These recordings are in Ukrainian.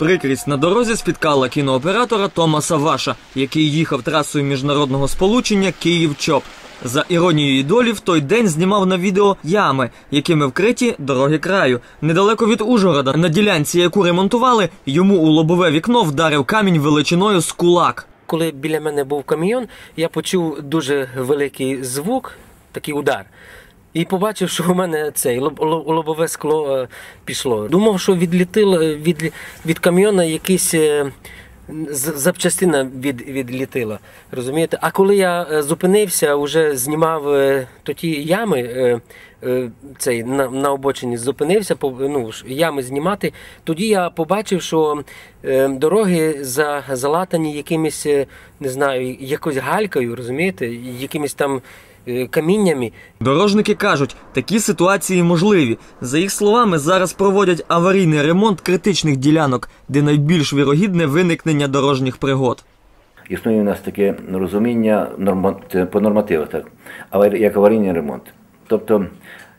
Прикрість на дорозі спіткала кінооператора Томаса Ваша, який їхав трасою міжнародного сполучення Київ-Чоп. За іронією долі, в той день знімав на відео ями, якими вкриті дороги краю. Недалеко від Ужгорода, на ділянці, яку ремонтували, йому у лобове вікно вдарив камінь величиною з кулак. Коли біля мене був каміньон, я почув дуже великий звук, такий удар. І побачив, що у мене цей лоб- лоб- лобове скло е, пішло. Думав, що відлітило від, від камйона якийсь. е, Запчастина від, відлітила, розумієте? А коли я е, зупинився, вже знімав е, то ями, е, е, цей на, на обочині зупинився, ну, ями знімати. Тоді я побачив, що е, дороги залатані якимись, е, не знаю, якось галькою, розумієте, якимись там е, каміннями. Дорожники кажуть, такі ситуації можливі. За їх словами, зараз проводять аварійний ремонт критичних ділянок, де найбільш вірогідне виникнення дорожніх пригод. Існує у нас таке розуміння по нормативах, так, як аварійний ремонт. Тобто,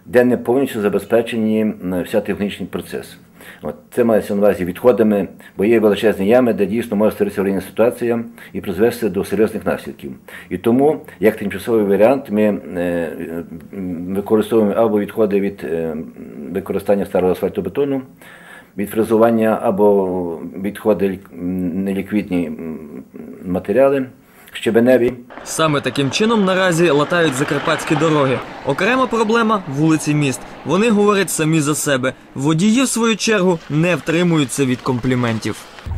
де не повністю забезпечені вся технічний процес. От, це мається на увазі відходами, бо є величезні ями, де дійсно може створитися аварійна ситуація і призвести до серйозних наслідків. І тому, як тимчасовий варіант, ми е, використовуємо або відходи від е, використання старого асфальтобетону, від фрезування або відходи неліквідні матеріали, щебеневі. Саме таким чином наразі латають закарпатські дороги. Окрема проблема вулиці міст. Вони говорять самі за себе. Водії, в свою чергу, не втримуються від компліментів.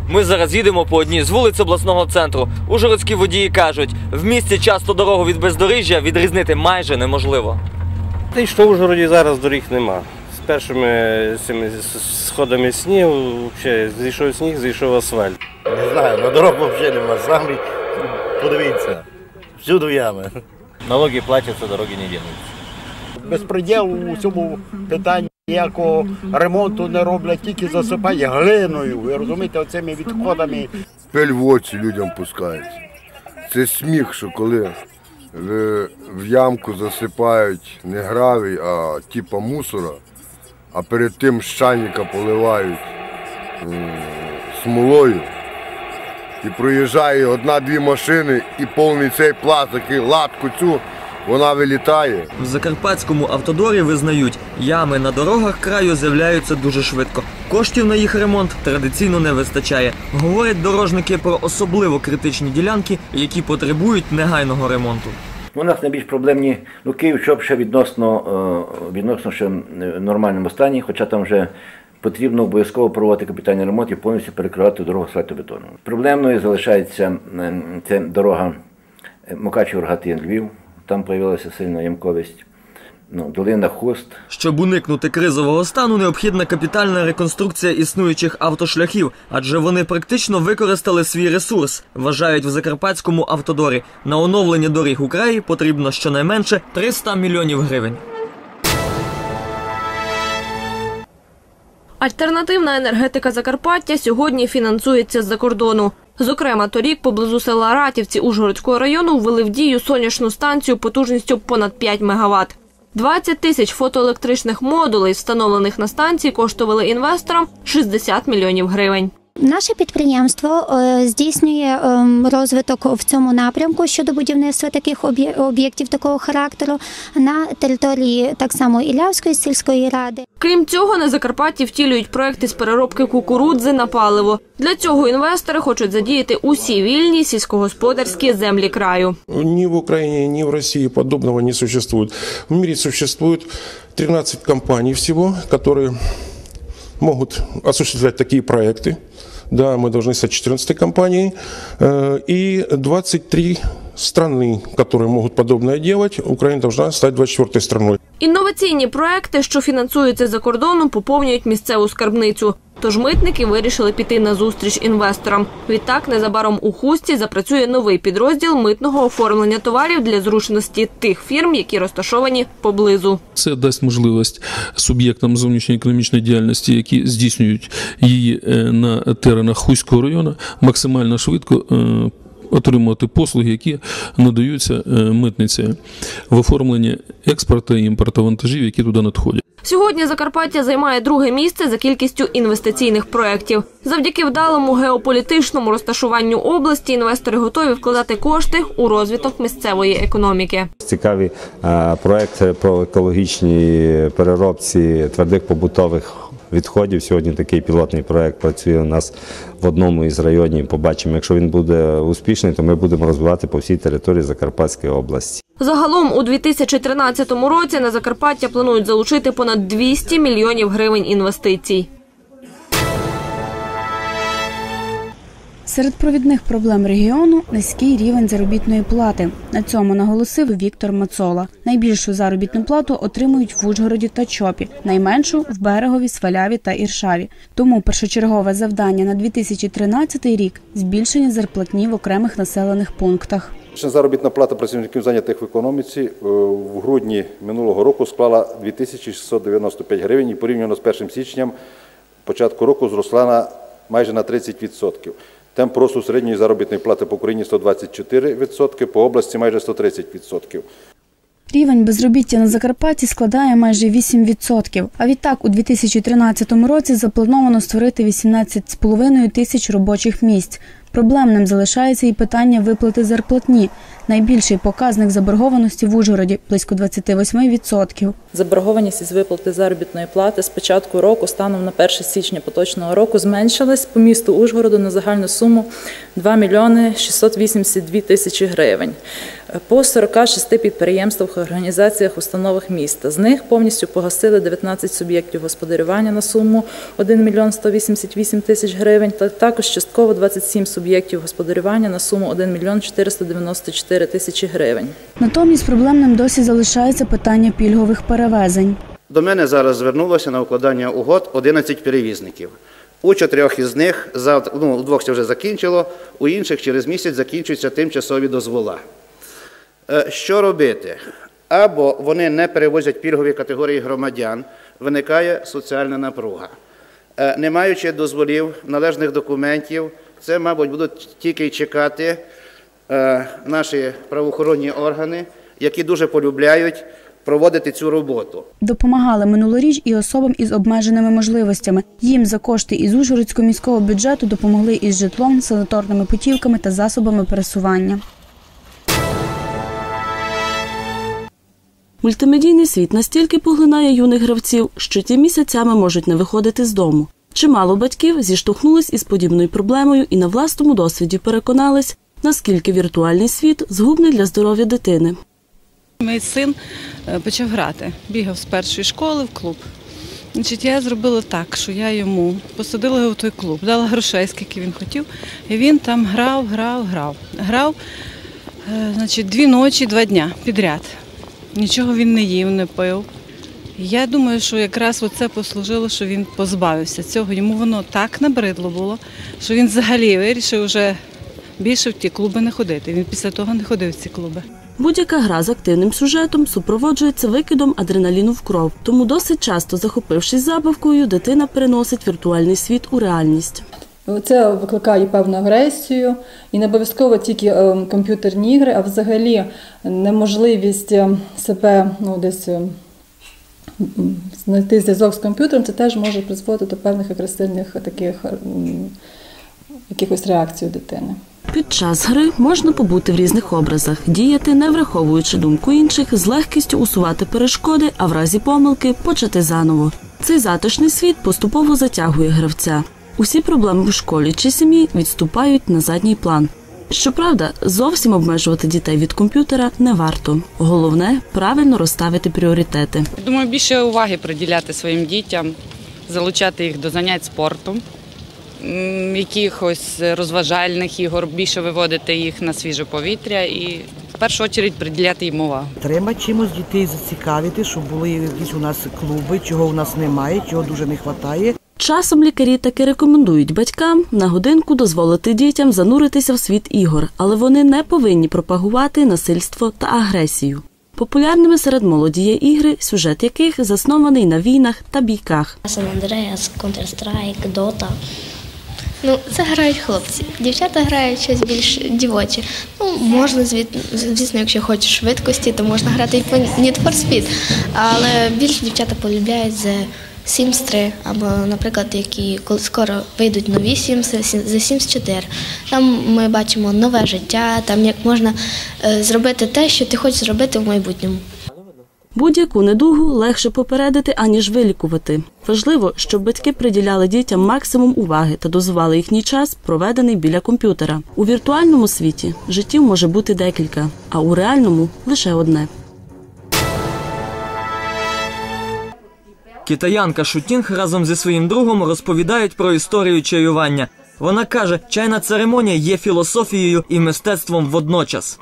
Ми зараз їдемо по одній з вулиць обласного центру. Ужгородські водії кажуть, в місті часто дорогу від бездоріжжя відрізнити майже неможливо. Та й що в Ужгороді зараз доріг нема. З першими цими сходами снігу, взагалі, зійшов сніг, зійшов асфальт. Не знаю, на дорогу взагалі нема. Самі подивіться. Всюди ями. Налоги платятся, дороги не делаются. безпреділу у цьому питанні ніякого ремонту не роблять, тільки засипають глиною. Ви розумієте, оцими відходами. пиль в очі людям пускають. Це сміх, що коли в, в ямку засипають не гравій, а типа мусора, а перед тим щальника поливають смолою. І проїжджає одна-дві машини і повний цей пласт, такий латку цю, вона вилітає. В закарпатському автодорі визнають, ями на дорогах краю з'являються дуже швидко. Коштів на їх ремонт традиційно не вистачає. Говорять дорожники про особливо критичні ділянки, які потребують негайного ремонту. У нас найбільш проблемні, ну Київ щоб ще відносно, е, відносно ще в нормальному стані, хоча там вже потрібно обов'язково проводити капітальний ремонт і повністю перекривати дорогу асфальтобетоном. Проблемною залишається е, це дорога Мукачів Рогатин Львів, там з'явилася сильна ямковість. Ну, долина Хуст, Щоб уникнути кризового стану, необхідна капітальна реконструкція існуючих автошляхів, адже вони практично використали свій ресурс, вважають в закарпатському автодорі. На оновлення доріг у краї потрібно щонайменше 300 мільйонів гривень. Альтернативна енергетика Закарпаття сьогодні фінансується з-за кордону. Зокрема, торік поблизу села Ратівці Ужгородського району ввели в дію сонячну станцію потужністю понад 5 МВт. 20 тисяч фотоелектричних модулей, встановлених на станції, коштували інвесторам 60 мільйонів гривень. Наше підприємство е, здійснює ем, розвиток в цьому напрямку щодо будівництва таких об'єктів такого характеру на території так само Ілявської сільської ради. Крім цього, на Закарпатті втілюють проекти з переробки кукурудзи на паливо. Для цього інвестори хочуть задіяти усі вільні сільськогосподарські землі краю. Ни в Украине, ни в России подобного не существует. В мире существует 13 компаний всего, которые могут осуществлять такие проекты Да, мы должны стать 14 компанией. Э, И 23 страны, которые могут подобное делать. Украина должна стать 24 страной. Інноваційні проекти, що фінансуються за кордоном, поповнюють місцеву скарбницю. Тож митники вирішили піти на зустріч інвесторам. Відтак, незабаром у хусті запрацює новий підрозділ митного оформлення товарів для зручності тих фірм, які розташовані поблизу. Це дасть можливість суб'єктам зовнішньої економічної діяльності, які здійснюють її е, на теренах Хуського району, максимально швидко е, отримувати послуги, які надаються е, митницею в оформленні експорту і імпорту вантажів, які туди надходять. Сьогодні Закарпаття займає друге місце за кількістю інвестиційних проєктів. Завдяки вдалому геополітичному розташуванню області інвестори готові вкладати кошти у розвиток місцевої економіки. Цікаві е, проекти по екологічній переробці твердих побутових відходів. Сьогодні такий пілотний проект працює у нас в одному із районів. Побачимо, якщо він буде успішний, то ми будемо розвивати по всій території Закарпатської області. Загалом у 2013 році на Закарпаття планують залучити понад 200 мільйонів гривень інвестицій. Серед провідних проблем регіону низький рівень заробітної плати. На цьому наголосив Віктор Мацола. Найбільшу заробітну плату отримують в Ужгороді та Чопі, найменшу в Берегові, Сваляві та Іршаві. Тому першочергове завдання на 2013 рік збільшення зарплатні в окремих населених пунктах. Заробітна плата працівників зайнятих в економіці е, в грудні минулого року склала 2695 гривень і порівняно з 1 січням початку року зросла на майже на 30%. Темп росту середньої заробітної плати по Україні 124%, по області майже 130%. Рівень безробіття на Закарпатті складає майже 8%. А відтак у 2013 році заплановано створити 18,5 тисяч робочих місць. Проблемним залишається і питання виплати зарплатні. Найбільший показник заборгованості в Ужгороді близько 28%. Заборгованість із виплати заробітної плати з початку року станом на 1 січня поточного року зменшилась по місту Ужгороду на загальну суму 2 мільйони 682 тисячі гривень по 46 підприємствах, організаціях, установах міста. З них повністю погасили 19 суб'єктів господарювання на суму 1 мільйон 188 тисяч гривень, та також частково 27 суб'єктів господарювання на суму 1 мільйон 494 тисячі гривень. Натомість проблемним досі залишається питання пільгових перевезень. До мене зараз звернулося на укладання угод 11 перевізників. У чотирьох із них ну, у двох це вже закінчило, у інших через місяць закінчуються тимчасові дозвола. Е, Що робити? Або вони не перевозять пільгові категорії громадян, виникає соціальна напруга. Е, Не маючи дозволів, належних документів, це, мабуть, будуть тільки чекати е, наші правоохоронні органи, які дуже полюбляють проводити цю роботу. Допомагали минулоріч і особам із обмеженими можливостями. Їм за кошти із Ужгородського міського бюджету допомогли із житлом, санаторними путівками та засобами пересування. Мультимедійний світ настільки поглинає юних гравців, що ті місяцями можуть не виходити з дому. Чимало батьків зіштовхнулись із подібною проблемою і на власному досвіді переконались, наскільки віртуальний світ згубний для здоров'я дитини. Мій син е, почав грати, бігав з першої школи в клуб. Значить, я зробила так, що я йому посадила його в той клуб, дала грошей, скільки він хотів, і він там грав, грав, грав. Грав е, значить, дві ночі, два дня підряд. Нічого він не їв, не пив. Я думаю, що якраз це послужило, що він позбавився цього. Йому воно так набридло було, що він взагалі вирішив вже більше в ті клуби не ходити. Він після того не ходив в ці клуби. Будь-яка гра з активним сюжетом супроводжується викидом адреналіну в кров, тому досить часто, захопившись забавкою, дитина переносить віртуальний світ у реальність. Це викликає певну агресію і не обов'язково тільки е, комп'ютерні ігри, а взагалі неможливість е, себе ну, десь е, знайти зв'язок з комп'ютером, це теж може призводити до певних агресивних таких якихось реакцій у дитини. Під час гри можна побути в різних образах, діяти, не враховуючи думку інших, з легкістю усувати перешкоди, а в разі помилки почати заново. Цей затишний світ поступово затягує гравця. Усі проблеми в школі чи сім'ї відступають на задній план. Щоправда, зовсім обмежувати дітей від комп'ютера не варто. Головне правильно розставити пріоритети. Думаю, більше уваги приділяти своїм дітям, залучати їх до занять спортом, якихось розважальних ігор, більше виводити їх на свіже повітря і в першу чергу приділяти їм увагу. Треба чимось дітей зацікавити, щоб були якісь у нас клуби, чого у нас немає, чого дуже не вистачає. Часом лікарі таки рекомендують батькам на годинку дозволити дітям зануритися в світ ігор, але вони не повинні пропагувати насильство та агресію. Популярними серед молоді є ігри, сюжет яких заснований на війнах та бійках. San Andreas, Counter-Strike, Dota. Ну, це грають хлопці. Дівчата грають щось більш дівоче. Ну, можна, звісно, якщо хочеш швидкості, то можна грати і по Need for Speed. Але більше дівчата полюбляють за Sims 3, або, наприклад, які скоро вийдуть нові Sims, The Sims 4. Там ми бачимо нове життя, там як можна е, зробити те, що ти хочеш зробити в майбутньому. Будь-яку недугу легше попередити, аніж вилікувати. Важливо, щоб батьки приділяли дітям максимум уваги та дозували їхній час, проведений біля комп'ютера. У віртуальному світі життів може бути декілька, а у реальному лише одне. Китаянка Шутінг разом зі своїм другом розповідають про історію чаювання. Вона каже, чайна церемонія є філософією і мистецтвом водночас.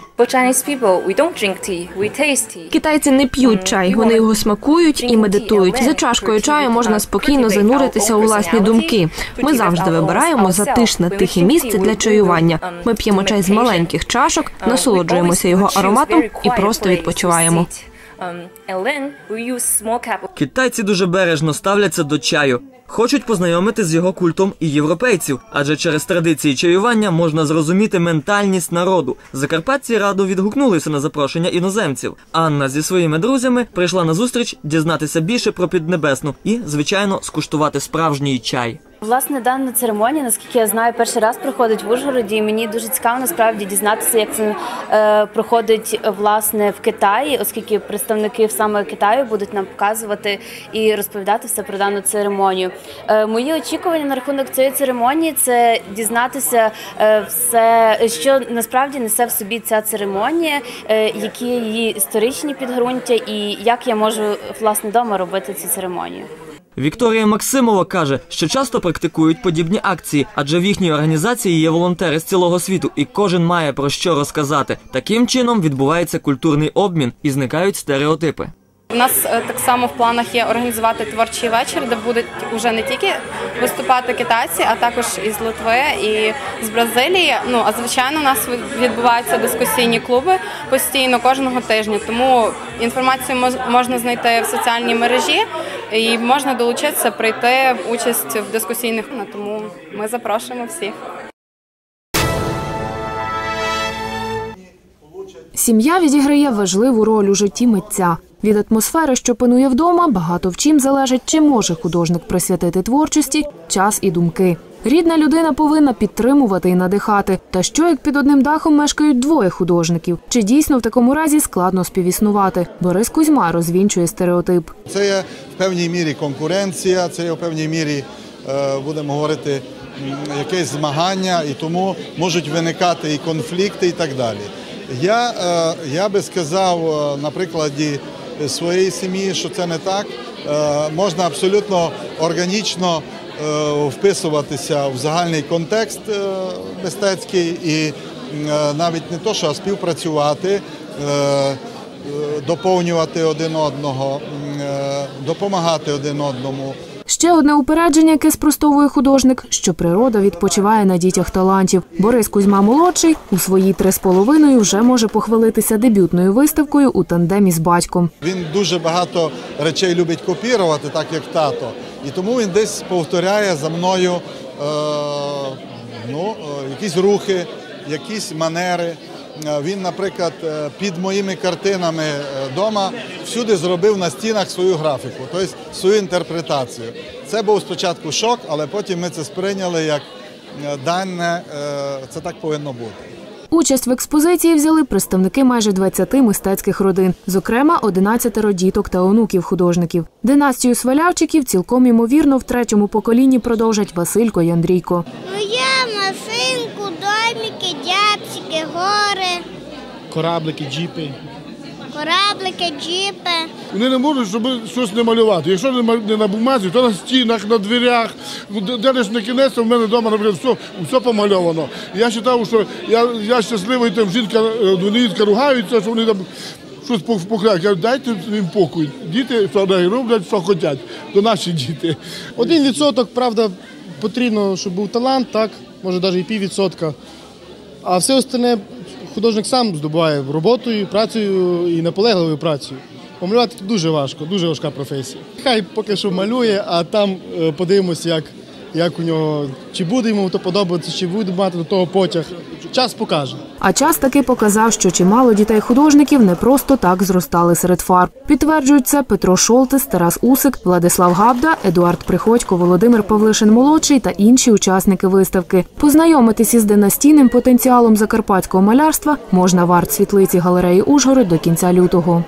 Китайці не п'ють чай, вони його смакують і медитують. За чашкою чаю можна спокійно зануритися у власні думки. Ми завжди вибираємо затишне тихе місце для чаювання. Ми п'ємо чай з маленьких чашок, насолоджуємося його ароматом і просто відпочиваємо. Cup Китайці дуже бережно ставляться до чаю. Хочуть познайомити з його культом і європейців, адже через традиції чаювання можна зрозуміти ментальність народу. Закарпатці радо відгукнулися на запрошення іноземців. Анна зі своїми друзями прийшла на зустріч дізнатися більше про Піднебесну і, звичайно, скуштувати справжній чай. Власне, дана церемонія, наскільки я знаю, перший раз проходить в Ужгороді. і Мені дуже цікаво насправді дізнатися, як це е, проходить власне в Китаї, оскільки представники саме Китаю будуть нам показувати і розповідати все про дану церемонію. Е, мої очікування на рахунок цієї церемонії це дізнатися е, все, що насправді несе в собі ця церемонія, е, які її історичні підґрунтя, і як я можу власне вдома робити цю церемонію. Вікторія Максимова каже, що часто практикують подібні акції, адже в їхній організації є волонтери з цілого світу, і кожен має про що розказати. Таким чином відбувається культурний обмін і зникають стереотипи. У нас е, так само в планах є організувати творчий вечір, де будуть вже не тільки виступати китайці, а також із Литви і з Бразилії. Ну а звичайно, у нас відбуваються дискусійні клуби постійно кожного тижня. Тому інформацію мож- можна знайти в соціальній мережі і можна долучитися, прийти в участь в дискусійних. Тому ми запрошуємо всіх. Сім'я відіграє важливу роль у житті митця. Від атмосфери, що панує вдома, багато в чим залежить, чи може художник присвятити творчості час і думки. Рідна людина повинна підтримувати і надихати. Та що як під одним дахом мешкають двоє художників? Чи дійсно в такому разі складно співіснувати? Борис Кузьма розвінчує стереотип. Це є в певній мірі конкуренція, це є в певній мірі, е, будемо говорити, якесь змагання, і тому можуть виникати і конфлікти, і так далі. Я, е, я би сказав е, на прикладі своєї сім'ї, що це не так. Е, Можна абсолютно органічно е, вписуватися в загальний контекст е, мистецький і навіть не то, що а співпрацювати. доповнювати один одного, допомагати один одному. Ще одне упередження, яке спростовує художник, що природа відпочиває на дітях талантів. Борис Кузьма молодший у свої три з половиною вже може похвалитися дебютною виставкою у тандемі з батьком. Він дуже багато речей любить копірувати, так як тато. І тому він десь повторяє за мною е, ну, е, якісь рухи, якісь манери. Е, Він, наприклад, е, під моїми картинами вдома всюди зробив на стінах свою графіку, тобто свою інтерпретацію. Це був спочатку шок, але потім ми це сприйняли як е, дане, е, це так повинно бути. Участь в експозиції взяли представники майже 20 мистецьких родин, зокрема 11 діток та онуків художників. Династію свалявчиків цілком ймовірно в третьому поколінні продовжать Василько й Андрійко. Ну я машинку, домики, дябсики, гори, кораблики, джіпи. кораблики, джіпи. Вони не можуть, щоб щось не малювати. Якщо не на бумазі, то на стінах, на дверях. Ну, де- ж на кінець, в мене вдома, наприклад, все, все помальовано. Я вважав, що я, я щасливий, там жінка, е, ругаються, що вони там щось похляють. Я кажу, дайте їм покой. Діти що вони роблять, що хочуть. То наші діти. Один відсоток, правда, потрібно, щоб був талант, так, може навіть і піввідсотка. А все остальне художник сам здобуває роботою, працею і наполегливою працею. Помалювати дуже важко, дуже важка професія. Хай поки що малює, а там е, подивимося, як як у нього, чи буде йому то подобатися, чи буде мати до того потяг. Час покаже. А час таки показав, що чимало дітей-художників не просто так зростали серед фарб. Підтверджують це Петро Шолтес, Тарас Усик, Владислав Габда, Едуард Приходько, Володимир Павлишин молодший та інші учасники виставки. Познайомитись із династійним потенціалом закарпатського малярства можна в арт-світлиці галереї Ужгород до кінця лютого.